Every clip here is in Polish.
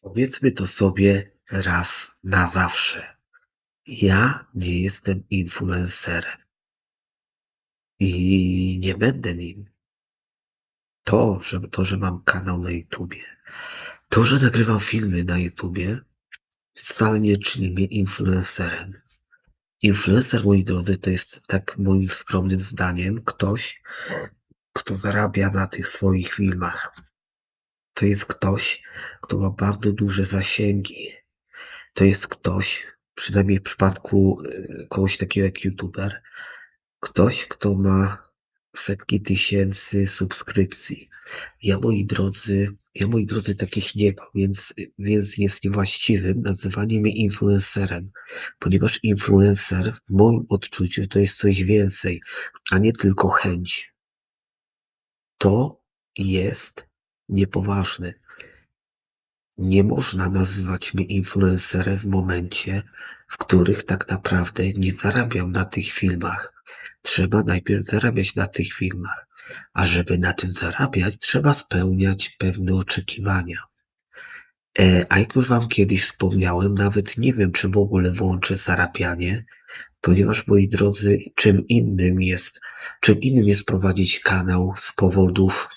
Powiedzmy to sobie raz na zawsze. Ja nie jestem influencerem. I nie będę nim. To, że, to, że mam kanał na YouTubie, to, że nagrywam filmy na YouTubie, wcale nie czyni mnie influencerem. Influencer, moi drodzy, to jest tak moim skromnym zdaniem ktoś, kto zarabia na tych swoich filmach. To jest ktoś, kto ma bardzo duże zasięgi. To jest ktoś, przynajmniej w przypadku y, kogoś takiego jak youtuber, ktoś, kto ma setki tysięcy subskrypcji. Ja, moi drodzy, ja, moi drodzy, takich nie mam, więc, więc jest niewłaściwym nazywanie mnie influencerem, ponieważ influencer w moim odczuciu to jest coś więcej, a nie tylko chęć. To jest niepoważne. Nie można nazywać mnie influencerem w momencie, w których tak naprawdę nie zarabiam na tych filmach. Trzeba najpierw zarabiać na tych filmach, a żeby na tym zarabiać, trzeba spełniać pewne oczekiwania. E, a jak już Wam kiedyś wspomniałem, nawet nie wiem, czy w ogóle włączę zarabianie, ponieważ moi drodzy, czym innym jest, czym innym jest prowadzić kanał z powodów,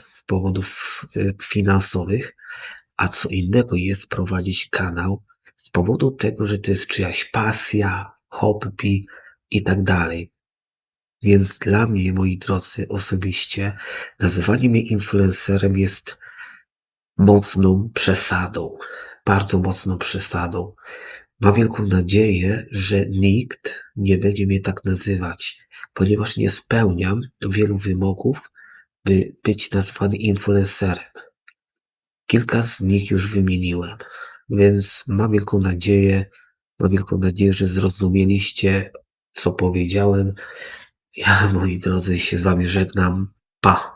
z powodów e, finansowych, a co innego jest prowadzić kanał z powodu tego, że to jest czyjaś pasja, hobby i tak dalej. Więc dla mnie, moi drodzy, osobiście nazywanie mnie influencerem jest mocną przesadą. Bardzo mocną przesadą. Mam wielką nadzieję, że nikt nie będzie mnie tak nazywać, ponieważ nie spełniam wielu wymogów, by być nazwany influencerem. Kilka z nich już wymieniłem, więc mam wielką nadzieję, mam wielką nadzieję, że zrozumieliście, co powiedziałem. Ja, moi drodzy, się z wami żegnam. Pa!